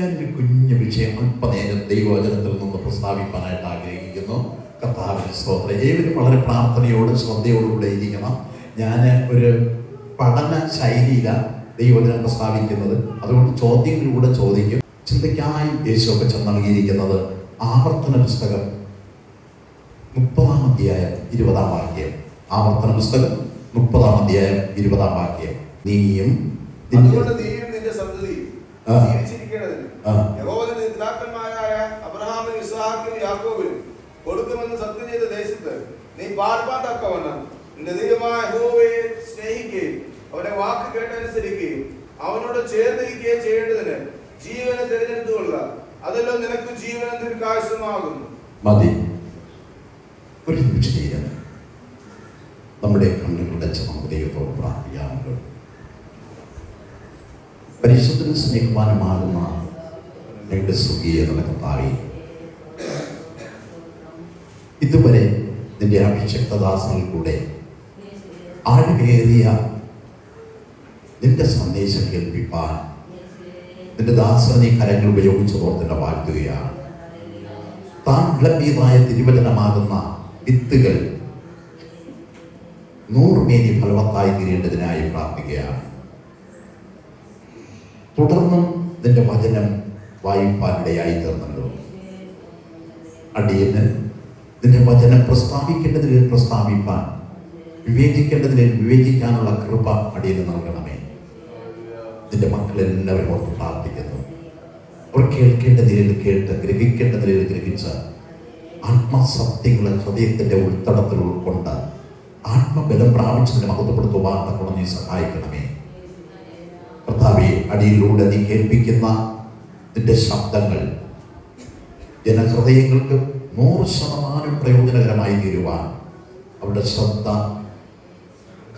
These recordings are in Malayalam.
ഞാനൊരു കുഞ്ഞു വിഷയം അല്പനേരം ദൈവവചനത്തിൽ നിന്ന് പ്രസ്താവിക്കാനായിട്ട് ആഗ്രഹിക്കുന്നു. കർത്താവിന് സ്തോത്രം. ഏവരും വളരെ പ്രാർത്ഥനയോടും ശ്രദ്ധയോടുകൂടെ ഇരിക്കണം. ഞാൻ ഒരു പഠന ശൈലിയിലാണ് ദൈവവചനം പ്രസ്താവിക്കുന്നത്. അതുകൊണ്ട് ചോദ്യങ്ങളിലൂടെ ചോദിക്കും. ചിന്തയ്ക്കായി യേശുവൊക്കെ ചെന്ന് നൽകിയിരിക്കുന്നത് ആവർത്തന പുസ്തകം മുപ്പതാം അധ്യായം ഇരുപതാം വാക്യം. ആവർത്തന പുസ്തകം മുപ്പതാം അധ്യായം ഇരുപതാം വാക്യം. നീയും നിന്റെ സന്തതിയും ആ. ജീവിച്ചിരിക്കേണ്ടതിന് ആ. യഹോവ നിന്റെ പിതാക്കന്മാരായ അബ്രഹാമിനും ഇസ്ഹാക്കിനും യാക്കോബിനും കൊടുക്കുമെന്ന് സത്യം ചെയ്ത ദേശത്ത് നീ പാർപ്പാൻ തക്കവണ്ണം നിന്റെ ദൈവമായ യഹോവയെ സ്നേഹിക്കുകയും അവന്റെ വാക്ക് കേട്ടനുസരിക്കുകയും അവനോട് ചേർന്നിരിക്കുകയും ചെയ്യേണ്ടതിന് ജീവനെ തിരഞ്ഞെടുത്തുകൊള്ളുക അതെല്ലാം നിനക്ക് ജീവനും ദീർഘായുസമാകുന്നു മതി ഒരു നിമിഷം നമ്മുടെ കണ്ണുകളുടെ നമുക്ക് പ്രാർത്ഥിക്കാമല്ലോ പ്രാർത്ഥിക്കാമല്ലോ പരിശുദ്ധന് സ്നേഹവാനുമാകുന്ന ഞങ്ങളുടെ നടക്കം പാടി ഇതുവരെ നിന്റെ അഭിഷക്തദാസങ്ങളിലൂടെ ആഴമേറിയ നിന്റെ സന്ദേശം കേൾപ്പിപ്പാൻ നിന്റെ ദാസനെ കരങ്ങൾ ഉപയോഗിച്ച് ഓർത്തിന്റെ വാഴ്ത്തുകയാണ്. താൻ വിളമ്പിയതായ തിരുവചനമാകുന്ന വിത്തുകൾ നൂറുമേനി ഫലവത്തായി തീരേണ്ടതിനായി പ്രാർത്ഥിക്കുകയാണ്. തുടർന്നും നിന്റെ വചനം വായിപ്പാനിടയായി തീർന്നല്ലോ അടിയന് നിന്റെ വചനം പ്രസ്താവിക്കേണ്ടതിൽ പ്രസ്താവിപ്പാൻ വിവേചിക്കേണ്ടതിൽ വിവേചിക്കാനുള്ള കൃപ അടിയന് നൽകണമേ. നിന്റെ മക്കളെല്ലാവരും ഓർത്ത് പ്രാർത്ഥിക്കുന്നു. അവർ കേൾക്കേണ്ട നിലയിൽ കേട്ട് ഗ്രഹിക്കേണ്ട നിലയിൽ ഗ്രഹിച്ച ആത്മസത്യങ്ങളെ ഹൃദയത്തിന്റെ ഉൾത്തടത്തിൽ ഉൾക്കൊണ്ട് ആത്മബലം പ്രാപിച്ചതിനെ മഹത്വപ്പെടുത്തുവാൻ നീ സഹായിക്കണമേ കർത്താവെ അടിയിലൂടെ നീ കേൾപ്പിക്കുന്ന നിന്റെ ശബ്ദങ്ങൾ ജനഹൃദയങ്ങൾക്ക് നൂറ് ശതമാനം പ്രയോജനകരമായി തീരുവാൻ അവരുടെ ശ്രദ്ധ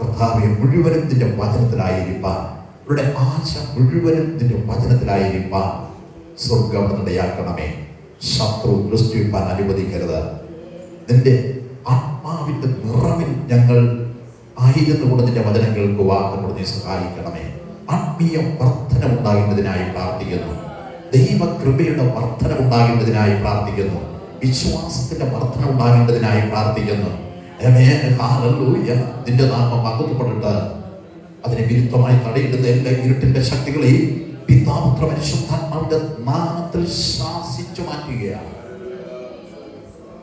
കർത്താവെ മുഴുവനും നിന്റെ വചനത്തിലായിരിക്കാൻ അവരുടെ ആശ മുഴുവനും നിന്റെ വചനത്തിലായിരിക്കാൻ സ്വർഗം ഇടയാക്കണമേ. ശത്രു ദൃഷ്ടിപ്പാൻ അനുവദിക്കരുത്. നിന്റെ ആത്മാവിന്റെ നിറവിൽ ഞങ്ങൾ ആയിരുന്നുകൊണ്ട് നിന്റെ വചനം കേൾക്കുവാൻ നീ സഹായിക്കണമേ. ആത്മീയ വർധനമുണ്ടാകുന്നതിനായി പ്രാർത്ഥിക്കുന്നു. ദൈവകൃപയുടെ വർധന ഉണ്ടാകേണ്ടതിനായി പ്രാർത്ഥിക്കുന്നു. വിശ്വാസത്തിന്റെ വർധന ഉണ്ടാകേണ്ടതിനായി പ്രാർത്ഥിക്കുന്നു. നിന്റെ നാമം മഹത്വപ്പെട്ടിട്ട് അതിനെ വിരുദ്ധമായി തടയിടുന്ന എല്ലാ ഇരുട്ടിന്റെ ശക്തികളെ പിതാപുത്ര പരിശുദ്ധാത്മാവിന്റെ നാമത്തിൽ ശാസിച്ചു മാറ്റുകയാണ്.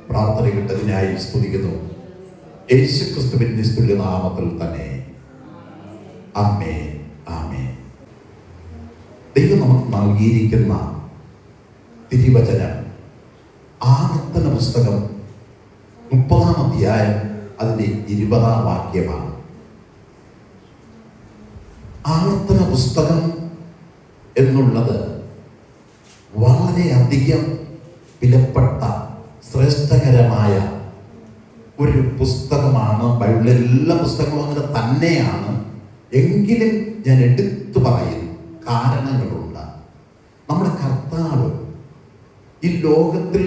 പ്രാർത്ഥന കിട്ടതിനായി സ്തുതിക്കുന്നു. യേശു ക്രിസ്തുവിന്റെ നിസ്തുല്യ നാമത്തിൽ തന്നെ. അമ്മേ ആമേ ദൈവം നമുക്ക് നൽകിയിരിക്കുന്ന തിരുവചനം. ആവർത്തന പുസ്തകം മുപ്പതാം അധ്യായം അതിന്റെ ഇരുപതാം വാക്യമാണ്. ആവർത്തന പുസ്തകം എന്നുള്ളത് വളരെയധികം വിലപ്പെട്ട ശ്രേഷ്ഠകരമായ ഒരു പുസ്തകമാണ്. ബൈബിളിലെ എല്ലാ പുസ്തകങ്ങളും അങ്ങനെ തന്നെയാണ്. എങ്കിലും ഞാൻ എടുത്തു പറയുന്നു. കാരണങ്ങളുണ്ട്. നമ്മുടെ കർത്താവ് ഈ ലോകത്തിൽ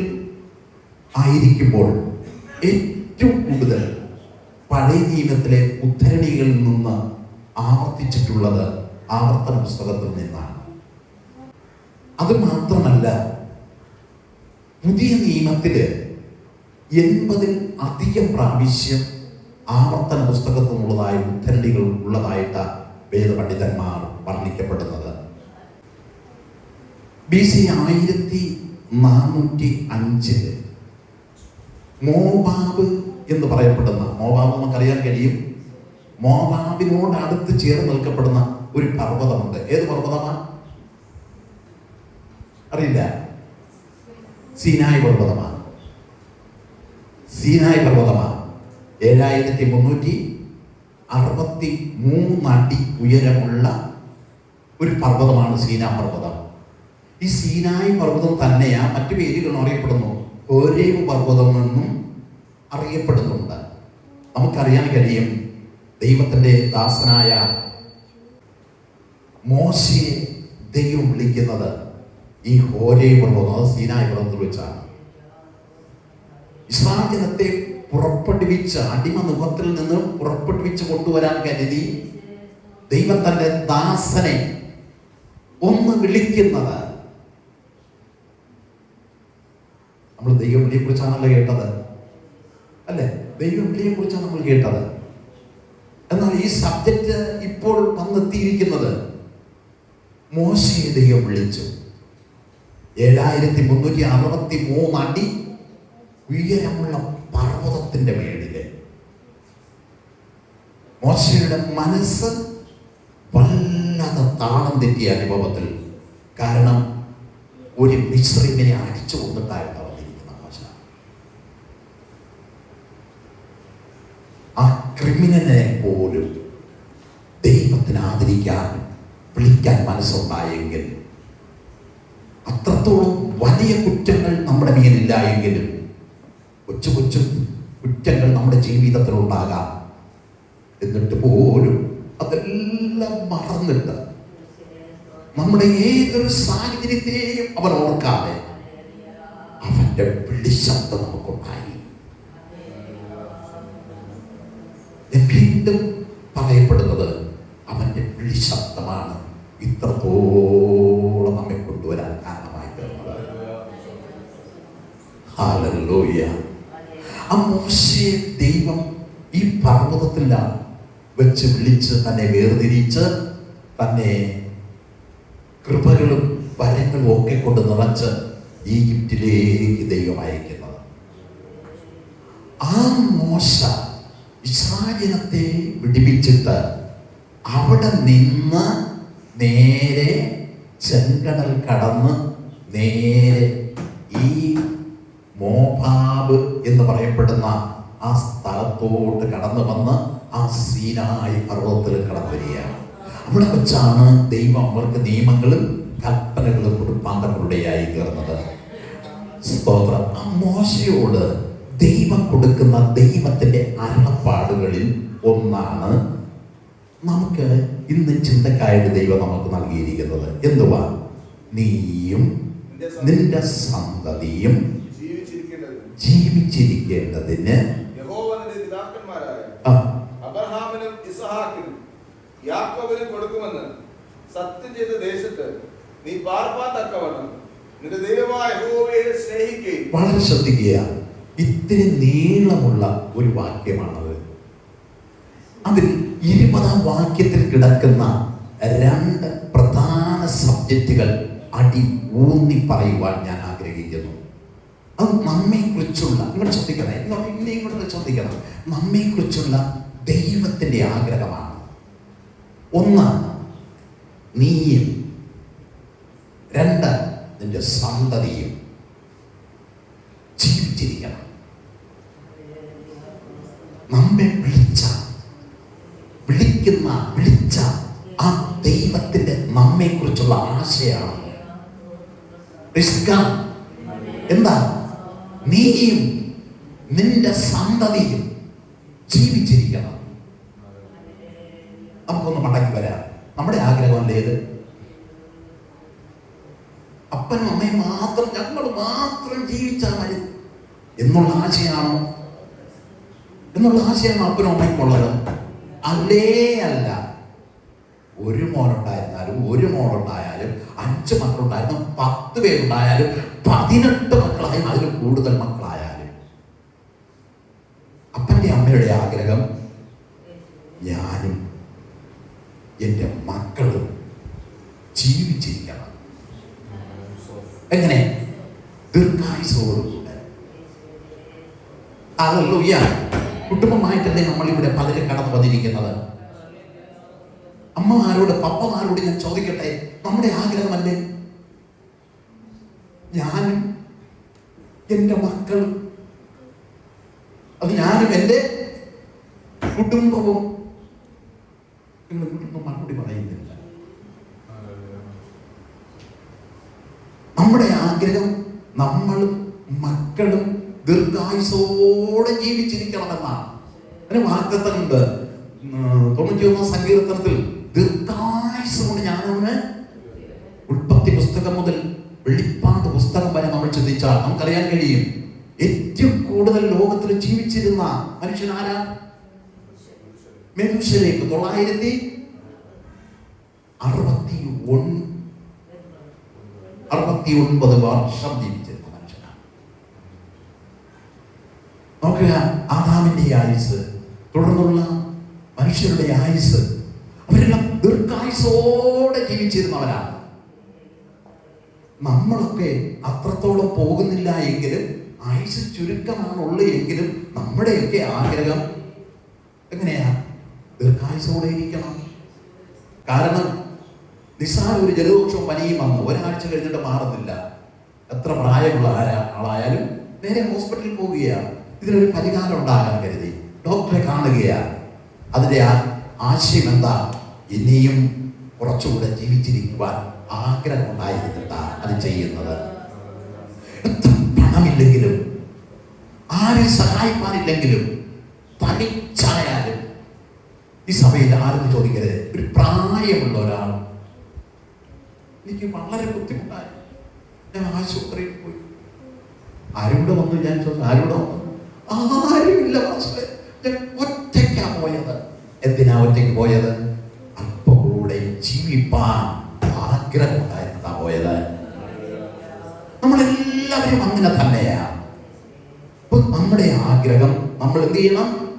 ആയിരിക്കുമ്പോൾ ഏറ്റവും കൂടുതൽ പഴയ നിയമത്തിലെ ഉദ്ധരണികളിൽ നിന്ന് ആവർത്തിച്ചിട്ടുള്ളത് ആവർത്തന പുസ്തകത്തിൽ നിന്നാണ്. അത് മാത്രമല്ല പുതിയ നിയമത്തിൽ എൺപതിൽ അധികം പ്രാവശ്യം ആവർത്തന പുസ്തകത്തിനുള്ളതായ ഉദ്ധരണികൾ ഉള്ളതായിട്ട് വേദപണ്ഡിതന്മാർ വർണിക്കപ്പെടുന്നത്. ബി സി ആയിരത്തി നാനൂറ്റി അഞ്ചിൽ മോബാബ് എന്ന് പറയപ്പെടുന്ന മോബാബ് നമുക്കറിയാൻ കഴിയും. മോബാബിനോട് അടുത്ത് ചേർന്ന് നിൽക്കപ്പെടുന്ന ഒരു പർവതമുണ്ട്. ഏത് പർവതമാണ് അറിയില്ല. സീനായ് പർവതമാണ് സീനായ് പർവതമാണ് ഏഴായിരത്തി മുന്നൂറ്റി അറുപത്തി മൂന്നടി ഉയരമുള്ള ഒരു പർവതമാണ് സീനാ പർവതം. ഈ സീനായി പർവതം തന്നെയാ മറ്റു പേരുകൾ അറിയപ്പെടുന്നു. ഒരേ പർവതം എന്നും അറിയപ്പെടുന്നുണ്ട്. നമുക്കറിയാൻ കഴിയും ദൈവത്തിന്റെ ദാസനായ മോശയെ ദൈവം വിളിക്കുന്നത് ഈ ഹോരേ പർവതം അത് സീനായ് പർവതത്തിൽ വെച്ചാണ്. ജനത്തെ പുറപ്പെടുവിച്ച് അടിമ മുഖത്തിൽ നിന്ന് പുറപ്പെടുവിച്ച് കൊണ്ടുവരാൻ കരുതി ദൈവം തന്റെ ദാസനെ ഒന്ന് വിളിക്കുന്നത് നമ്മൾ ദൈവവിളിയെ കുറിച്ചാണല്ലോ കേട്ടത്. അല്ലേ? ദൈവവിളിയെ കുറിച്ചാണ് നമ്മൾ കേട്ടത്. എന്നാൽ ഈ സബ്ജക്റ്റ് ഇപ്പോൾ വന്നെത്തിയിരിക്കുന്നത് മോശയെ ദൈവം വിളിച്ചു. ഏഴായിരത്തി മുന്നൂറ്റി അറുപത്തി മൂന്ന് അടി ഉയരമുള്ള പർവതത്തിന്റെ മേളിൽ. മോശയുടെ മനസ്സ് വല്ലാതെ താളം തെറ്റിയ അനുഭവത്തിൽ കാരണം ഒരു മിശ്രിമിനെ അടിച്ചു കൊണ്ടിട്ടായിരുന്നു വന്നിരിക്കുന്ന മോശ ആ ക്രിമിനലിനെ പോലും ദൈവത്തിന് ആദരിക്കാൻ വിളിക്കാൻ മനസ്സുണ്ടായെങ്കിൽ അത്രത്തോളം വലിയ കുറ്റങ്ങൾ നമ്മുടെ മേലില്ല എങ്കിലും കൊച്ചു കൊച്ചു കുറ്റങ്ങൾ നമ്മുടെ ജീവിതത്തിൽ ഉണ്ടാകാം എന്നിട്ട് പോലും അതെല്ലാം മറന്നിട്ട് നമ്മുടെ ഏതൊരു സാഹചര്യത്തെയും അവൻ ഓർക്കാതെ അവന്റെ വിളിശബ്ദം നമുക്കുണ്ടായി. വീണ്ടും പറയപ്പെടുന്നത് അവന്റെ വിളിശബ്ദമാണ് ഇത്രത്തോളം നമ്മെ കൊണ്ടുവരാൻ കാരണമായി മോശയെ ദൈവം ഈ പർവതത്തിലാണ് വെച്ച് വിളിച്ച് തന്നെ വേർതിരിച്ച് തന്നെ കൃപകളും വരങ്ങളും ഒക്കെ കൊണ്ട് നിറച്ച് ഈജിപ്തിലേക്ക് ദൈവം അയക്കുന്നത്. ആ മോശ ഇസ്രായേലത്തെ വിടിപ്പിച്ചിട്ട് അവിടെ നിന്ന് നേരെ ചെങ്കടൽ കടന്ന് നേരെ ഈ മോഭാബ് എന്ന് പറയപ്പെടുന്ന ആ സ്ഥലത്തോട്ട് കടന്നു വന്ന് ആ സീനായി പർവതത്തിൽ കടന്നു വരികയാണ്. അവിടെ വെച്ചാണ് ദൈവം അവർക്ക് നിയമങ്ങളും കൽപ്പനകളും കുടുംബാംഗങ്ങളുടെയായി തീർന്നത്. സ്തോത്രം. ആ മോശയോട് ദൈവം കൊടുക്കുന്ന ദൈവത്തിന്റെ അരുളപ്പാടുകളിൽ ഒന്നാണ് നമുക്ക് ഇന്ന് ചിന്തക്കായിട്ട് ദൈവം നമുക്ക് നൽകിയിരിക്കുന്നത്. എന്തുവാ? നീയും നിന്റെ സന്തതിയും ജീവിച്ചിരിക്കേണ്ടത് ജീവിച്ചിരിക്കേണ്ടതിന് യാക്കോബിനും കൊടുക്കുമെന്ന് സത്യം ചെയ്ത ദേശത്ത് നീ പാർപ്പാൻ തക്കവണ്ണം നിന്റെ ദൈവമായ യഹോവയെ സ്നേഹിക്കുകയും വളരെ ശ്രദ്ധിക്കുക. ഇത്തിരി നീളമുള്ള ഒരു വാക്യമാണത്. അതിൽ ഇരുപതാം വാക്യത്തിൽ കിടക്കുന്ന രണ്ട് പ്രധാന സബ്ജക്റ്റുകൾ അടി ഊന്നി പറയുവാൻ ഞാൻ ആഗ്രഹിക്കുന്നു. അത് നമ്മെ കുറിച്ചുള്ള ഇങ്ങോട്ട് ശ്രദ്ധിക്കണം ഇങ്ങോട്ട് ചോദിക്കണം നമ്മെ കുറിച്ചുള്ള ദൈവത്തിന്റെ ആഗ്രഹമാണ്. ഒന്ന് നീയും. രണ്ട് നിന്റെ സന്തതിയും. ജീവിച്ചിരിക്കണം. നമ്മെ വിളിച്ച വിളിക്കുന്ന വിളിച്ച ആ ദൈവത്തിന്റെ നമ്മെ കുറിച്ചുള്ള ആശയാണ്. എന്താ? നീയും നിന്റെ സന്തതിയും ജീവിച്ചിരിക്കണം. വരാം. നമ്മുടെ ആഗ്രഹം ഇത് അപ്പനും അമ്മയും മാത്രം ഞങ്ങൾ മാത്രം ജീവിച്ചാൽ മതി. എന്നുള്ള ആശയാണോ എന്നുള്ള ആശയമാണ് അപ്പനും അമ്മയ്ക്കും ഉള്ളത്? അല്ലേ അല്ല. ഒരു മോനുണ്ടായിരുന്നാലും ഒരു മോളുണ്ടായാലും അഞ്ച് മക്കളുണ്ടായിരുന്നു പത്ത് പേരുണ്ടായാലും പതിനെട്ട് മക്കളായാലും അതിൽ കൂടുതൽ മക്കളായാലും അപ്പന്റെ അമ്മയുടെ ആഗ്രഹം ഞാനും എന്റെ മക്കളും ജീവിച്ചിരിക്കണം എങ്ങനെ ദീർഘായുസോടുകൂടെ അതല്ല കുടുംബമായിട്ടല്ലേ നമ്മൾ ഇവിടെ പലരും കടന്നു വന്നിരിക്കുന്നത്? അമ്മമാരോട് പപ്പമാരോട് ഞാൻ ചോദിക്കട്ടെ? നമ്മുടെ ആഗ്രഹമല്ലേ? ഞാനും എന്റെ മക്കളും അത് ഞാനും എന്റെ കുടുംബവും. നിങ്ങൾ കുടുംബം മറുപടി പറയുന്നില്ല. നമ്മുടെ ആഗ്രഹം നമ്മളും മക്കളും ദീർഘായുസോടെ ജീവിച്ചിരിക്കണമെന്നാണ്. അതിന് വാക്തത്വമുണ്ട് തൊണ്ണൂറ്റി ഒന്നാം സങ്കീർത്തനത്തിൽ ദീർഘായുസ് കൊണ്ട് ഞാനവന് ഉൽപ്പത്തി പുസ്തകം മുതൽ വെളിപ്പാട് പുസ്തകം വരെ നമ്മൾ ചിന്തിച്ചാൽ നമുക്കറിയാൻ കഴിയും. ഏറ്റവും കൂടുതൽ ലോകത്തിൽ ജീവിച്ചിരുന്ന മനുഷ്യൻ ആരാ? മെനുഷ്യലേക്ക് തൊള്ളായിരത്തി അറുപത്തി ഒൻ അറുപത്തി ഒൻപത് വർഷം ജീവിച്ചിരുന്ന. ആദാമിന്റെ ആയുസ് തുടർന്നുള്ള മനുഷ്യരുടെ ആയുസ് അവരെല്ലാം ദീർഘായുസോടെ ജീവിച്ചിരുന്നവരാണ്. നമ്മളൊക്കെ അത്രത്തോളം പോകുന്നില്ല എങ്കിലും ആയുസ് ചുരുക്കമാണുള്ളൂ എങ്കിലും നമ്മുടെയൊക്കെ ആഗ്രഹം എങ്ങനെയാ? ദീർഘായുസോടെ ഇരിക്കണം. കാരണം നിസ്സാര ഒരു ജലദോഷവും പനിയും വന്നു. ഒരാഴ്ച കഴിഞ്ഞിട്ട് മാറുന്നില്ല. എത്ര പ്രായമുള്ള ആരാ- ആളായാലും നേരെ ഹോസ്പിറ്റലിൽ പോവുകയാണ്. ഇതിനൊരു പരിഹാരം ഉണ്ടാകാൻ കരുതി. ഡോക്ടറെ കാണുകയാണ്. അതിന്റെ ആശയം എന്താ? ഇനിയും കുറച്ചുകൂടെ ജീവിച്ചിരിക്കുവാൻ ആഗ്രഹം ഉണ്ടായിരുന്നില്ല അത് ചെയ്യുന്നത്. എത്ര പണമില്ലെങ്കിലും ആരും സഹായിക്കാനില്ലെങ്കിലും തനിച്ചായാലും ഈ സഭയിൽ ആരും ചോദിക്കരുത്. ഒരു പ്രായമുള്ള ഒരാൾ. എനിക്ക് വളരെ ബുദ്ധിമുട്ടായി. ഞാൻ ആശുപത്രിയിൽ പോയി. ആരോട് വന്നു ഞാൻ ചോദിച്ചു ആരോട് വന്നു ആരുമില്ല ഞാൻ ഒറ്റയ്ക്കാ പോയത്. എന്തിനാ ഒറ്റയ്ക്ക് പോയത്? അല്പം കൂടെ ജീവിപ്പാൻ ആഗ്രഹമുണ്ടായിരുന്നതാ പോയത്. നമ്മളെല്ലാവരും അങ്ങനെ തന്നെയാ. നമ്മുടെ ആഗ്രഹം നമ്മൾ എന്ത് ചെയ്യണം?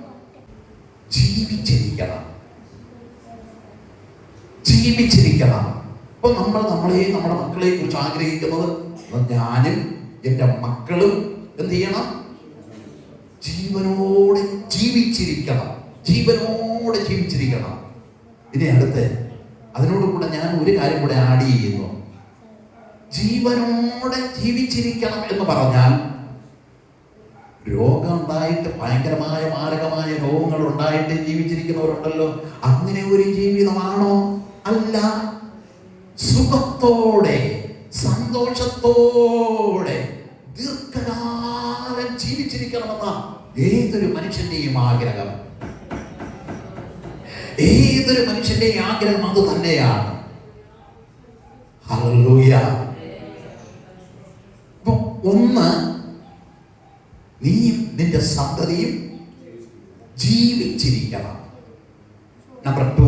ജീവിച്ചിരിക്കണം. ജീവിച്ചിരിക്കണം. അപ്പൊ നമ്മൾ നമ്മളെ നമ്മുടെ മക്കളെ കുറിച്ച് ആഗ്രഹിക്കുന്നത് ഞാനും എന്റെ മക്കളും എന്ത് ചെയ്യണം? ജീവനോടെ ജീവിച്ചിരിക്കണം. ജീവനോട് ജീവിച്ചിരിക്കണം. ഇനി അടുത്ത് അതിനോട് കൂടെ ഞാൻ ഒരു കാര്യം കൂടെ ആഡ് ചെയ്യുന്നു. ജീവനോടെ ജീവിച്ചിരിക്കണം എന്ന് പറഞ്ഞാൽ രോഗം ഉണ്ടായിട്ട് ഭയങ്കരമായ മാരകമായ രോഗങ്ങൾ ഉണ്ടായിട്ട് ജീവിച്ചിരിക്കുന്നവരുണ്ടല്ലോ. അങ്ങനെ ഒരു ജീവിതമാണോ? അല്ല. സുഖത്തോടെ സന്തോഷത്തോടെ ദീർഘകാലം ജീവിച്ചിരിക്കണമെന്ന ഏതൊരു മനുഷ്യന്റെയും ആഗ്രഹം? ഏതൊരു മനുഷ്യന്റെയും ആഗ്രഹം അത് തന്നെയാണ് ഒന്ന് നീയും നിന്റെ സന്തതിയും ജീവിച്ചിരിക്കണം. നമ്പർ ടു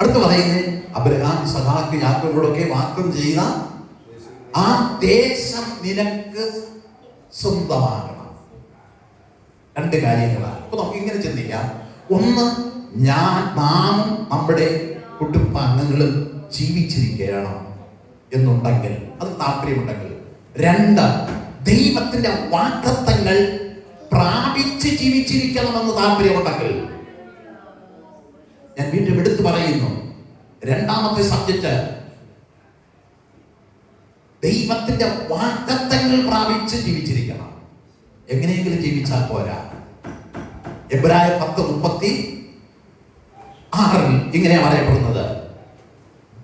അടുത്ത് പറയുന്നത് അബ്രഹാം സഹാക്ക് യാക്കോബോടൊക്കെ വാക്കം ചെയ്ത ആ ദേശം നിനക്ക് സ്വന്തമാകണം. രണ്ട് കാര്യങ്ങളാണ്. അപ്പൊ നമുക്ക് ഇങ്ങനെ ചിന്തിക്കാം. ഒന്ന് ഞാൻ നാമും നമ്മുടെ കുടുംബാംഗങ്ങളും ജീവിച്ചിരിക്കണം എന്നുണ്ടെങ്കിൽ അത് താല്പര്യമുണ്ടെങ്കിൽ. രണ്ട് ദൈവത്തിന്റെ വാക്തത്വങ്ങൾ പ്രാപിച്ച് ജീവിച്ചിരിക്കണമെന്ന് താല്പര്യമുണ്ടെങ്കിൽ. ഞാൻ വീണ്ടും എടുത്തു പറയുന്നു. രണ്ടാമത്തെ സബ്ജക്റ്റ് ദൈവത്തിന്റെ വാഗ്ദത്തങ്ങൾ പ്രാപിച്ച് ജീവിച്ചിരിക്കണം. എങ്ങനെയെങ്കിലും ജീവിച്ചാൽ പോരാ. എബ്രായ പത്ത് മുപ്പത്തി ആറിൽ ഇങ്ങനെയാണ് അറിയപ്പെടുന്നത്.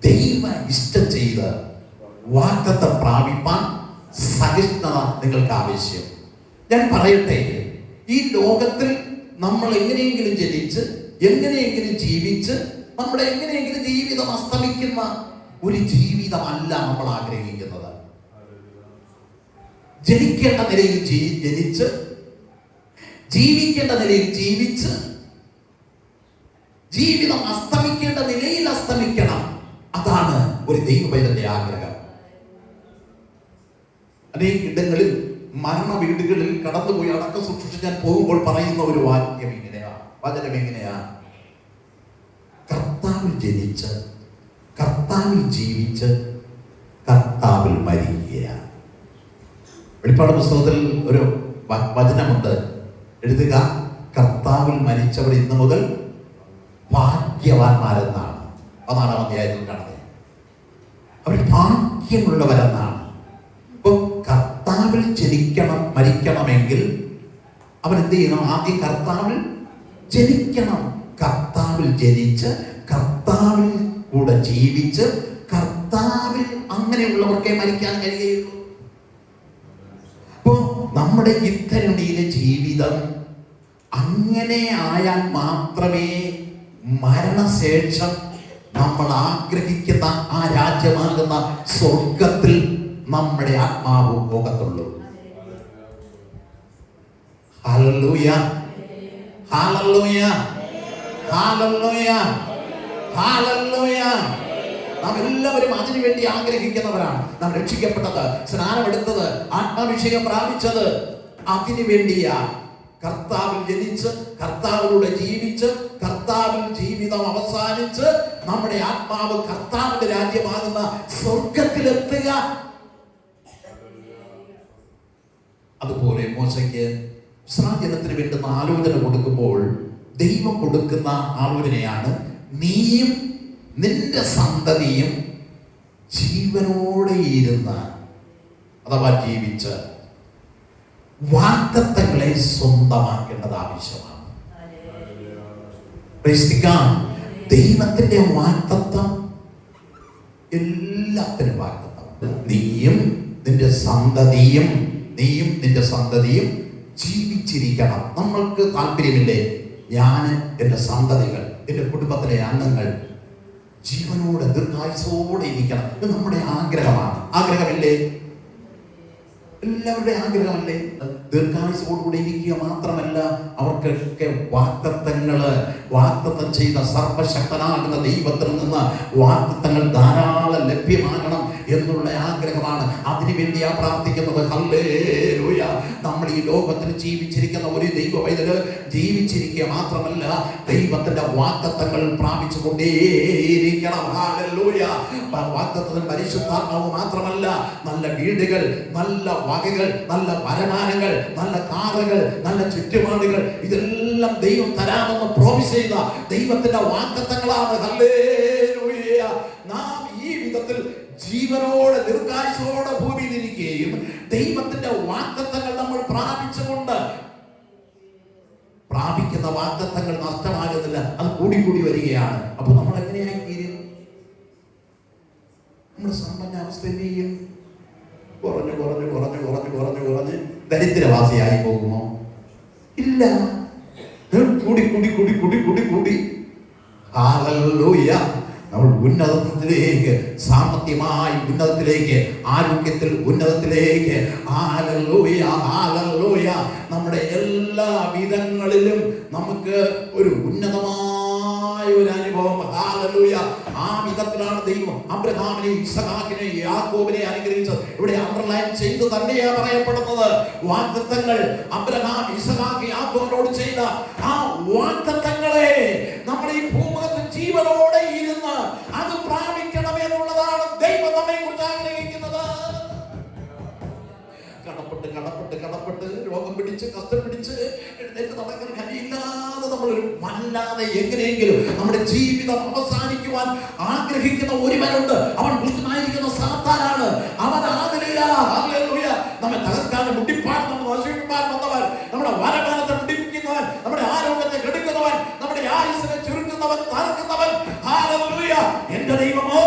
ദൈവ ഇഷ്ടം ചെയ്ത് വാഗ്ദത്തം പ്രാപിപ്പാൻ സഹിഷ്ണുത നിങ്ങൾക്ക് ആവശ്യം. ഞാൻ പറയട്ടെ ഈ ലോകത്തിൽ നമ്മൾ എങ്ങനെയെങ്കിലും ജനിച്ച് എങ്ങനെയെങ്കിലും ജീവിച്ച് നമ്മുടെ എങ്ങനെയെങ്കിലും ജീവിതം അസ്തമിക്കുന്ന ഒരു ജീവിതമല്ല നമ്മൾ ആഗ്രഹിക്കുന്നത്. ജനിക്കേണ്ട നിലയിൽ ജനിച്ച് ജീവിക്കേണ്ട നിലയിൽ ജീവിച്ച് ജീവിതം അസ്തമിക്കേണ്ട നിലയിൽ അസ്തമിക്കണം. അതാണ് ഒരു ദൈവപൈതന്റെ ആഗ്രഹം. അനേക ഇടങ്ങളിൽ മരണ വീടുകളിൽ കടന്നുപോയി അടക്കം സൂക്ഷിച്ച് ഞാൻ പോകുമ്പോൾ പറയുന്ന ഒരു വാക്യം ഇങ്ങനെയാ. വചനം എങ്ങനെയാ? കർത്താവിൽ ജനിച്ച് കർത്താവിൽ ജീവിച്ച് കർത്താവിൽ മരിക്കുക വെളിപ്പാട് പുസ്തകത്തിൽ ഒരു വചനമുണ്ട്. എഴുതുക കർത്താവിൽ മരിച്ചവർ ഇന്ന് മുതൽ ഭാഗ്യവാന്മാരെന്നാണ്. പതിനാറാം അധ്യായത്തിൽ കാണുന്നത്. അവർ ഭാഗ്യമുള്ളവരെന്നാണ് ഇപ്പോൾ കർത്താവിൽ ജനിക്കണം മരിക്കണമെങ്കിൽ അവൻ എന്ത് ചെയ്യണം? ആദ്യം കർത്താവിൽ ജനിക്കണം. കർത്താവിൽ ജനിച്ച് കർത്താവിൽ കൂടെ ജീവിച്ച് കർത്താവിൽ അങ്ങനെയുള്ളവർക്കേ മരിക്കാൻ അപ്പോ നമ്മുടെ ഇത്തരുടെ ജീവിതം അങ്ങനെ ആയാൽ മാത്രമേ മരണശേഷം നമ്മൾ ആഗ്രഹിക്കുന്ന ആ രാജ്യമാകുന്ന സ്വർഗത്തിൽ നമ്മുടെ ആത്മാവ് പോകത്തുള്ളൂ. ഹല്ലേലൂയ. ഹല്ലേലൂയ. ഹല്ലേലൂയ. ഹല്ലേലൂയ. നാം എല്ലാവരും അതിനു വേണ്ടി ആഗ്രഹിക്കുന്നവരാണ്. നാം രക്ഷിക്കപ്പെട്ടത് സ്നാനമെടുത്തത് ആത്മാഭിഷേകം പ്രാപിച്ചത് അതിനു വേണ്ടിയാ കർത്താവിൽ ജനിച്ച് കർത്താവിലൂടെ ജീവിച്ച് കർത്താവിൽ ജീവിതം അവസാനിച്ച് നമ്മുടെ ആത്മാവ് കർത്താവിന്റെ രാജ്യമാകുന്ന സ്വർഗത്തിലെത്തുക അതുപോലെ മോശയ്ക്ക് വിശ്രാജനത്തിന് വേണ്ടുന്ന ആലോചന കൊടുക്കുമ്പോൾ ദൈവം കൊടുക്കുന്ന ആലോചനയാണ് നീയും നിന്റെ സന്തതിയും ജീവനോടെ ഇരുന്ന് അഥവാ ജീവിച്ച് വാക്തത്വങ്ങളെ സ്വന്തമാക്കേണ്ടത് ആവശ്യമാണ്. ദൈവത്തിന്റെ വാക്തത്വം എല്ലാത്തിനും വാക്തത്വം നീയും നിന്റെ സന്തതിയും നീയും നിന്റെ സന്തതിയും ജീവിച്ചിരിക്കണം. നമ്മൾക്ക് താല്പര്യമില്ലേ? ഞാൻ എന്റെ സന്തതികൾ എന്റെ കുടുംബത്തിലെ അംഗങ്ങൾ ജീവനോടെ ദീർഘായുസോടെ ഇരിക്കണം. ഇത് നമ്മുടെ ആഗ്രഹമാണ്. ആഗ്രഹമില്ലേ? എല്ലാവരുടെ ആഗ്രഹമല്ലേ? ദീർഘായുസോടുകൂടെ ഇരിക്കുക മാത്രമല്ല അവർക്കൊക്കെ വാക്തത്വങ്ങൾ വാക്തത്വം ചെയ്ത സർവശക്തനാകുന്ന ദൈവത്തിൽ നിന്ന് വാക്തത്വങ്ങൾ ധാരാളം ലഭ്യമാകണം. എന്നുള്ള ആഗ്രഹമാണ്. അതിനുവേണ്ടിയാ പ്രാർത്ഥിക്കുന്നത്. നമ്മൾ ഈ ലോകത്തിൽ ജീവിച്ചിരിക്കുന്ന ഒരു ദൈവ പൈതൽ ജീവിച്ചിരിക്കുക മാത്രമല്ല ദൈവത്തിന്റെ വാക്തത്വങ്ങൾ പ്രാപിച്ചു കൊണ്ടേയിരിക്കണം. പരിശുദ്ധാത്മാവ് മാത്രമല്ല നല്ല വീടുകൾ നല്ല വകകൾ നല്ല വരമാനങ്ങൾ നല്ല കാറുകൾ നല്ല ചുറ്റുപാടുകൾ. ഇതെല്ലാം ദൈവം തരാമെന്ന് പ്രോമിസ് ചെയ്ത ദൈവത്തിന്റെ വാക്തത്വങ്ങളാണ് ഹല്ലേലൂയ. നാം ജീവനോടെ ദീർഘായുസോടെ ഭൂമിയിലിരിക്കുകയും ദൈവത്തിന്റെ വാക്തത്വങ്ങൾ നമ്മൾ പ്രാപിച്ചുകൊണ്ട് പ്രാപിക്കുന്ന വാഗ്ദത്തങ്ങൾ നഷ്ടമാകുന്നില്ല. അത് കൂടി കൂടി വരികയാണ്. അപ്പൊ നമ്മൾ എങ്ങനെയായി തീരും? നമ്മുടെ സമ്പന്ന അവസ്ഥ എന്ത് ചെയ്യും കുറഞ്ഞു കുറഞ്ഞു കുറഞ്ഞു കുറഞ്ഞു കുറഞ്ഞു കുറഞ്ഞ് ദരിദ്രവാസിയായി പോകുമോ? ഇല്ല. കൂടി കൂടി കൂടി കൂടി കൂടി കൂടി. ഹാലൂയ നമ്മൾ ഉന്നതത്തിലേക്ക് സാമ്പത്തികമായി ഉന്നതത്തിലേക്ക് ആരോഗ്യത്തിൽ ഉന്നതത്തിലേക്ക്. ഹാലൂയ ഹാലൂയ നമ്മുടെ എല്ലാ വിധങ്ങളിലും നമുക്ക് ഒരു ഉന്നതമായ ഒരു അനുഭവം. ഹാലൂയ ആ വിധത്തിലാണ് ദൈവം അബ്രഹാമിനെ ഇസഹാക്കിനെ യാക്കോബിനെ അനുഗ്രഹിച്ചത്. ഇവിടെ അണ്ടർലൈൻ ചെയ്ത് തന്നെയാ പറയപ്പെടുന്നത്. വാഗ്ദത്തങ്ങൾ അബ്രഹാം ഇസഹാക്ക് യാക്കോബിനോട് ചെയ്ത ആ വാഗ്ദത്തങ്ങളെ നമ്മുടെ ഈ ഭൂമുഖത്ത് ജീവനോടെ ഇരുന്ന് അത് പ്രാപിക്കണം എന്നുള്ളതാണ് ദൈവം നമ്മെ കുറിച്ച് ആഗ്രഹിക്കുന്നത്. കടപ്പെട്ട് കടപ്പെട്ട് കടപ്പെട്ട് രോഗം പിടിച്ച് കഷ്ടം പിടിച്ച് എഴുന്നേറ്റ് നടക്കാൻ കഴിയില്ലാതെ നമ്മളൊരു വല്ലാതെ എങ്ങനെയെങ്കിലും നമ്മുടെ ജീവിതം അവസാനിക്കുവാൻ ആഗ്രഹിക്കുന്ന ഒരുവനുണ്ട്. അവൻ ദുഷ്ടനായിരിക്കുന്ന സാത്താനാണ്. അവൻ ആദരില്ല ഹല്ലേലൂയ. നമ്മെ തകർക്കാനും മുട്ടിപ്പാൻ നമ്മൾ നശിപ്പിക്കാൻ വന്നവൻ നമ്മുടെ വരമാനത്തെ നമ്മുടെ ആരോഗ്യത്തെ കെടുക്കുന്നവൻ നമ്മുടെ ആയുസിനെ ചുരുക്കുന്നവൻ തറക്കുന്നവൻ എന്റെ ദൈവമോ.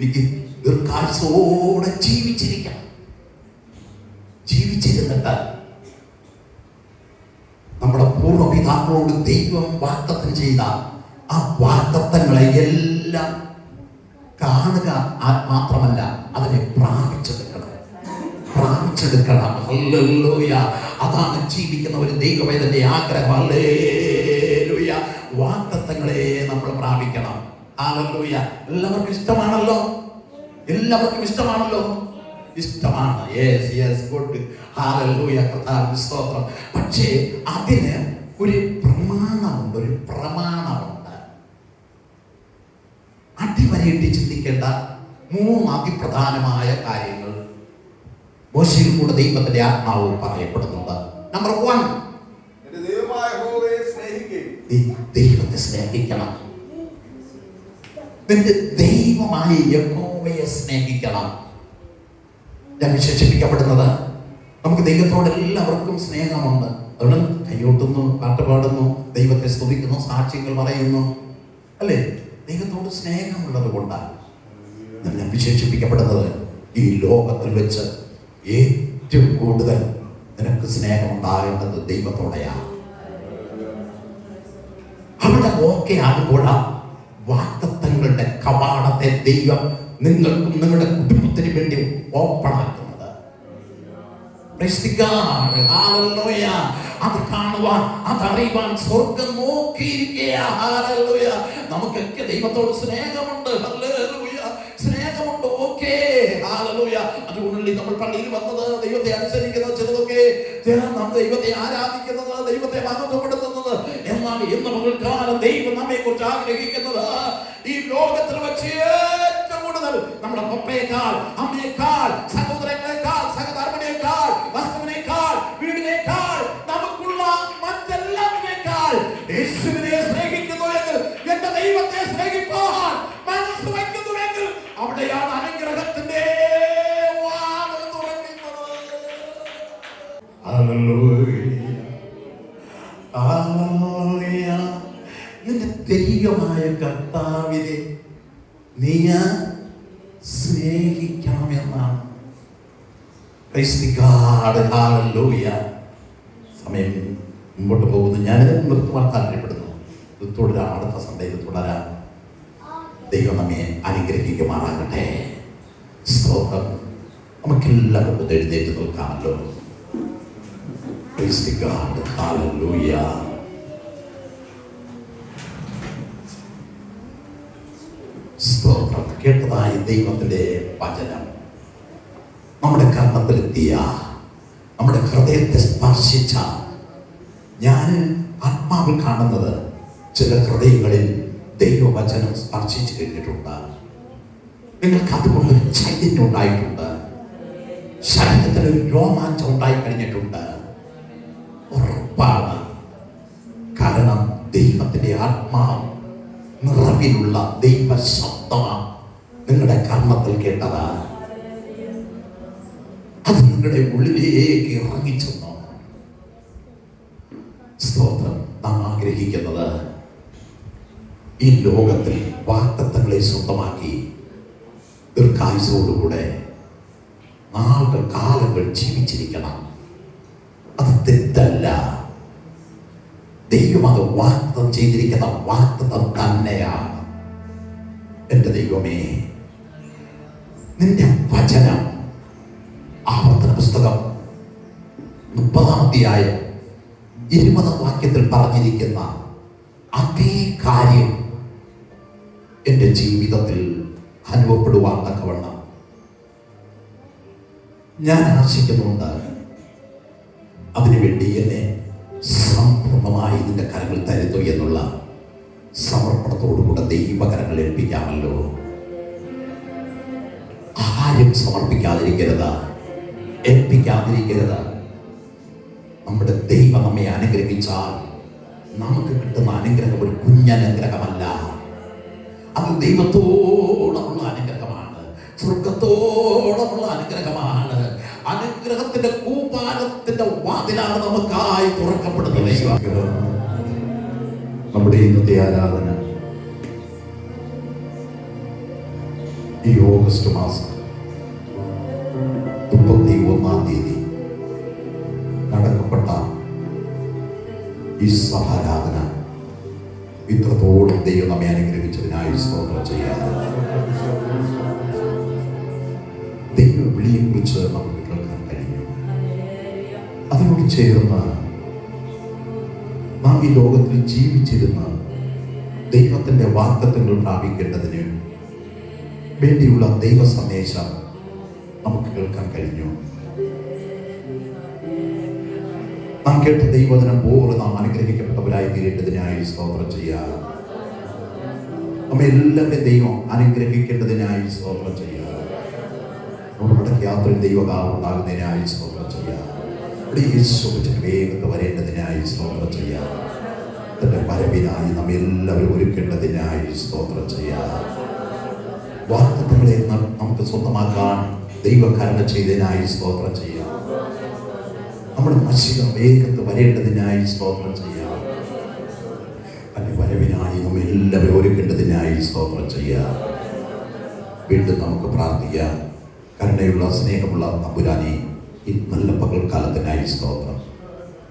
എനിക്ക് ദീർഘായുസോടെ ജീവിച്ചിരിക്കണം. ജീവിച്ചിരുന്നിട്ട് നമ്മുടെ പൂർവപിതാക്കളോട് ദൈവം വാഗ്ദത്തം ചെയ്ത ആ വാഗ്ദത്തങ്ങളെ എല്ലാം കാണുക മാത്രമല്ല അതിനെ പ്രാപിച്ചെടുക്കണം. പ്രാപിച്ചെടുക്കണം. അതാണ് ജീവിക്കുന്ന ഒരു ദൈവവേദന്റെ ആഗ്രഹം. ഹല്ലേലൂയ. വാഗ്ദത്തങ്ങളെ നമ്മൾ പ്രാപിക്കണം. ഹല്ലേലൂയ എല്ലാവർക്കും ഇഷ്ടമാണല്ലോ? എല്ലാവർക്കും ഇഷ്ടമാണല്ലോ? ഇഷ്ടമാണ്. യെസ് യെസ് ഗുഡ് ഹാലൂയ സ്തോത്രം. പക്ഷേ അതിന് ഒരു പ്രമാണമുണ്ട് ഒരു പ്രമാണമുണ്ട്. അടിവരയിട്ട് ചിന്തിക്കേണ്ട മൂന്ന് അതിപ്രധാനമായ കാര്യങ്ങൾ മോശയിൽ കൂടെ ദൈവത്തിന്റെ ആത്മാവ് പറയപ്പെടുന്നുണ്ട്. നമ്പർ വൺ ദൈവത്തെ സ്നേഹിക്കണം. നിന്റെ ദൈവമായ യഹോവയെ സ്നേഹിക്കണം. ഞാൻ വിശേഷിപ്പിക്കപ്പെടുന്നത് നമുക്ക് ദൈവത്തോട് എല്ലാവർക്കും സ്നേഹമുണ്ട്. അതുകൊണ്ട് കൈയോട്ടുന്നു പാട്ട് പാടുന്നു ദൈവത്തെ സ്തുതിക്കുന്നു സാക്ഷ്യങ്ങൾ പറയുന്നു. അല്ലേ? ദൈവത്തോട് സ്നേഹമുള്ളത് കൊണ്ടാണ് ഞാൻ വിശേഷിപ്പിക്കപ്പെടുന്നത്. ഈ ലോകത്തിൽ വെച്ച് ഏറ്റവും കൂടുതൽ നിനക്ക് സ്നേഹം ഉണ്ടാകേണ്ടത് ദൈവത്തോടെയാണ്. അവിടെ ഓക്കെ ആകുമ്പോഴാ വാക്തത്വങ്ങളുടെ കവാടത്തെ ദൈവം നിങ്ങൾക്കും നിങ്ങളുടെ കുടുംബത്തിന് വേണ്ടി ഓപ്പൺ ആക്കുന്നത്. അത് കാണുവാൻ അതറിയുവാൻ സ്വർഗം നോക്കിയിരിക്കുക നമുക്കൊക്കെ ദൈവത്തോട് സ്നേഹമുണ്ട്. സ്നേഹമുണ്ട്. ഓക്കേ അതുകൊണ്ടല്ലേ നമ്മൾ പള്ളിയിൽ വന്നത്? ദൈവത്തെ അനുസരിക്കുന്നത് നാം ദൈവത്തെ ആരാധിക്കുന്നത് ദൈവത്തെ മഹത്വപ്പെടുത്തുന്നത് എന്നാൽ ഇന്ന് മുതൽക്കാലം ദൈവം നമ്മെ കുറിച്ച് ആഗ്രഹിക്കുന്നത്. ഈ ലോകത്തിൽ വെച്ച് ഏറ്റവും കൂടുതൽ നമ്മുടെ പപ്പയേക്കാൾ അമ്മയേക്കാൾ സഹോദരങ്ങളെക്കാൾ സഹധർമ്മനേക്കാൾ വസ്തുവിനേക്കാൾ സമയം മുമ്പോട്ട് പോകുന്നു. ഞാൻ നിർത്തുവാൻ താല്പര്യപ്പെടുന്നു. തുടരാം അടുത്ത സൺഡേ ഇത് തുടരാം ദൈവം നമ്മെ അനുഗ്രഹിക്കുമാറാകട്ടെ. സ്തോത്രം. നമുക്കെല്ലാവർക്കും എഴുന്നേറ്റ് Praise. Hallelujah. സ്തോത്രം. കേട്ടതായ ദൈവത്തിന്റെ വചനം. നമ്മുടെ കർമ്മത്തിലെത്തിയ നമ്മുടെ ഹൃദയത്തെ സ്പർശിച്ച ഞാൻ ആത്മാവിൽ കാണുന്നത് ചില ഹൃദയങ്ങളിൽ ദൈവവചനം സ്പർശിച്ചു കഴിഞ്ഞിട്ടുണ്ട്. നിങ്ങൾക്ക് അതുകൊണ്ട് ഒരു ചൈതന്യം ഉണ്ടായിട്ടുണ്ട്. ശരീരത്തിന് ഒരു രോമാഞ്ചം ഉണ്ടായി കഴിഞ്ഞിട്ടുണ്ട്. ഉറപ്പാണ്. കാരണം ദൈവത്തിന്റെ ആത്മാവ് നിറവിലുള്ള ദൈവ ശബ്ദമാണ് നിങ്ങളുടെ കർമ്മത്തിൽ കേട്ടത്. അത് നിങ്ങളുടെ ഉള്ളിലേക്ക് ഇറങ്ങിച്ചെന്നു? സ്തോത്രം. നാം ആഗ്രഹിക്കുന്നത് ഈ ലോകത്തിൽ വാക്തത്വങ്ങളെ സ്വന്തമാക്കി ദീർഘായുസോടുകൂടെ നാളുകൾ കാലങ്ങൾ ജീവിച്ചിരിക്കണം. അത് തെറ്റല്ല. ദൈവം അത് വാക്തം ചെയ്തിരിക്കുന്ന വാക്തത്വം തന്നെയാണ്. എന്റെ ദൈവമേ നിന്റെ വചനം ആവർത്തന പുസ്തകം മുപ്പതാം അധ്യായം ഇരുപതാം വാക്യത്തിൽ പറഞ്ഞിരിക്കുന്ന അതേ കാര്യം എന്റെ ജീവിതത്തിൽ അനുഭവപ്പെടുവാൻ തക്കവണ്ണം. ഞാൻ ആശിക്കുന്നുണ്ട് അതിനുവേണ്ടി എന്നെ സമ്പൂർണമായി ഇതിന്റെ കരങ്ങൾ തരുന്നു എന്നുള്ള സമർപ്പണത്തോടുകൂടെ ദൈവകരങ്ങൾ ഏൽപ്പിക്കാമല്ലോ. ആരും സമർപ്പിക്കാതിരിക്കരുത്. ഏൽപ്പിക്കാതിരിക്കരുത്. നമ്മുടെ ദൈവം നമ്മെ അനുഗ്രഹിച്ചാൽ നമുക്ക് കിട്ടുന്ന അനുഗ്രഹം ഒരു കുഞ്ഞനുഗ്രഹമല്ല അത് ദൈവത്തോളമുള്ള അനുഗ്രഹമാണ്. സ്വർഗത്തോളമുള്ള അനുഗ്രഹമാണ്. അനുഗ്രഹത്തിന്റെ കൂപ്പാരത്തിന്റെ വാതിലാണ് നമുക്കായി തുറക്കപ്പെടുന്നത് നമ്മുടെ ഇന്നത്തെ ആരാധന ഈ ഓഗസ്റ്റ് മാസം നടക്കപ്പെട്ട ഈ സഭാരാധന ഇത്രത്തോളം ദൈവം നമ്മെ അനുഗ്രഹിച്ചതിനായി സ്തോത്രം ചെയ്യാതെ ദൈവ വിളിയെ കുറിച്ച് നമുക്ക് കേൾക്കാൻ കഴിഞ്ഞു അതിനോട് ചേർന്ന് നാം ഈ ലോകത്തിൽ ജീവിച്ചിരുന്ന ദൈവത്തിന്റെ വാക്തത്വങ്ങൾ പ്രാപിക്കേണ്ടതിന് വേണ്ടിയുള്ള ദൈവ സന്ദേശം നമുക്ക് കേൾക്കാൻ കഴിഞ്ഞു. നാം കേട്ട ദൈവദിനം പോലെ നാം അനുഗ്രഹിക്കപ്പെട്ടവരായി തീരേണ്ടതിനായി സ്തോത്രം ചെയ്യാം നമ്മെ എല്ലാവരും ദൈവം അനുഗ്രഹിക്കേണ്ടതിനായി സ്തോത്രം ചെയ്യാം നമ്മുടെ യാത്ര ദൈവകാവുണ്ടാകുന്നതിനായി സ്തോത്രം ചെയ്യാം ഇവിടെ വേഗത്ത് വരേണ്ടതിനായി സ്തോത്രം ചെയ്യാം തന്റെ വരവിനായി നമ്മെ എല്ലാവരും ഒരുക്കേണ്ടതിനായി സ്തോത്രം ചെയ്യാം വാർത്തകളെ നമുക്ക് സ്വന്തമാക്കാൻ ദൈവകരണ ചെയ്തതിനായി സ്തോത്രം ചെയ്യാം നമ്മുടെ മസ്ജിദ് വേഗത്ത് വരേണ്ടതിനായി സ്തോത്രം ചെയ്യാം. അതിന്റെ വരവിനായി നമ്മൾ എല്ലാവരും ഒരുക്കേണ്ടതിനായി സ്തോത്രം ചെയ്യാം. വീണ്ടും നമുക്ക് പ്രാർത്ഥിക്കാം. കരുണയുള്ള സ്നേഹമുള്ള തമ്പുരാനെ ഈ നല്ല പകൽക്കാലത്തിനായി സ്തോത്രം.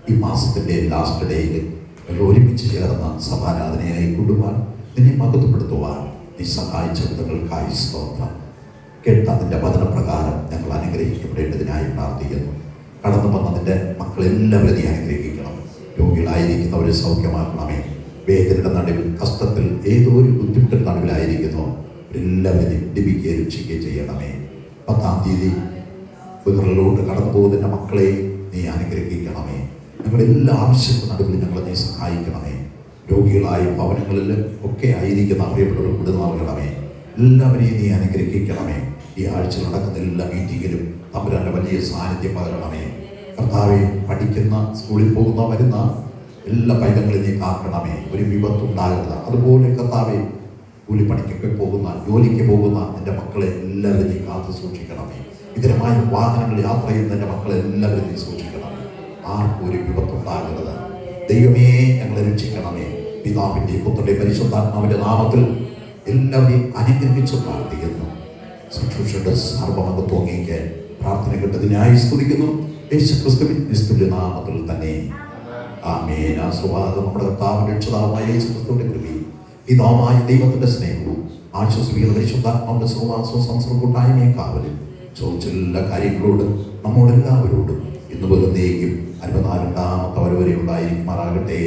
ഈ മാസത്തിന്റെ ലാസ്റ്റ് ഡേയിൽ ഒരുമിച്ച് ചേർന്ന സഭാരാധനയായി കൊണ്ടുപോകാൻ നിന്നെ മഹത്വപ്പെടുത്തുവാൻ നീ സഹായിച്ച വിധങ്ങൾക്കായി സ്തോത്രം. കേട്ട അതിന്റെ വചനപ്രകാരം ഞങ്ങൾ അനുഗ്രഹിക്കപ്പെടേണ്ടതിനായി പ്രാർത്ഥിക്കുന്നു. കടന്നു വന്നതിന്റെ മക്കളെല്ലാവരും നീ അനുഗ്രഹിക്കണം. രോഗികളായിരിക്കുന്നവരെ സൗഖ്യമാക്കണമേ. വേദനയുടെ നടുവിൽ കഷ്ടത്തിൽ ഏതോ ഒരു ബുദ്ധിമുട്ടിന്റെ നടുവിലായിരിക്കുന്നു. എല്ലാവരും വിടിപ്പിക്കുകയും രക്ഷിക്കുകയും ചെയ്യണമേ. പത്താം തീയതി വിവരലോട്ട് കടന്നു പോകുന്നതിന്റെ മക്കളെ നീ അനുഗ്രഹിക്കണമേ. ഞങ്ങളുടെ എല്ലാ ആവശ്യത്തിനും നടുവിൽ ഞങ്ങളെ നീ സഹായിക്കണമേ. രോഗികളായി ഭവനങ്ങളിൽ ഒക്കെ ആയിരിക്കുന്ന അറിയപ്പെടുന്ന വിടുന്ന നൽകണമേ. എല്ലാവരെയും നീ അനുഗ്രഹിക്കണമേ. ഈ ആഴ്ച നടക്കുന്ന എല്ലാ മീറ്റിങ്ങിലും തമ്പുരാന്റെ വലിയ സാന്നിധ്യം പകരണമേ. കർത്താവെ പഠിക്കുന്ന സ്കൂളിൽ പോകുന്ന വരുന്ന എല്ലാ പൈതങ്ങളെയും നീ കാക്കണമേ. ഒരു വിപത്തുണ്ടാകരുത്. അതുപോലെ കർത്താവെ കൂലിപ്പണിക്കൊക്കെ പോകുന്ന ജോലിക്ക് പോകുന്ന എന്റെ മക്കളെ എല്ലാവരും നീ കാത്തു സൂക്ഷിക്കണമേ. ഇതരമായ വാഹനങ്ങൾ യാത്ര ചെയ്യുന്ന എന്റെ മക്കളെ എല്ലാവരും നീ സൂക്ഷിക്കണമേ. ആർക്കും ഒരു വിപത്തുണ്ടാകരുത്. ദൈവമേ ഞങ്ങളെ രക്ഷിക്കണമേ. പിതാവിന്റെ പുത്രന്റെ പരിശുദ്ധാത്മാവിന്റെ നാമത്തിൽ എല്ലാവരെയും അനുഗ്രഹിച്ച് പ്രാർത്ഥിക്കുന്നു ശുശ്രൂഷയുടെ സർവമകത്വം അംഗീകരിക്കാൻ പ്രാർത്ഥന കിട്ടതിനായി സ്തുതിക്കുന്നു. യേശു ക്രിസ്തുവിൻ നിസ്തുല്യ നാമത്തിൽ തന്നെ. ആമേൻ. ആസ്വാദം നമ്മുടെ കർത്താവിന്റെ രക്ഷിതാവായ യേശു ക്രിസ്തുവിന്റെ കൃപയും പിതാവായ ദൈവത്തിന്റെ സ്നേഹവും ആശ്വസിപ്പിക്കുന്ന പരിശുദ്ധാത്മാവിന്റെ സഹവാസവും സംസർഗ കൂട്ടായ്മയും കാവലും ചോദിച്ചെല്ലാ കാര്യങ്ങളോടും നമ്മോടെല്ലാവരോടും ഇന്ന് വെറുതേക്കും അൻപത്തിനാലാമത്തെ വരെ ഉണ്ടായിരിക്കുമാറാകട്ടെ.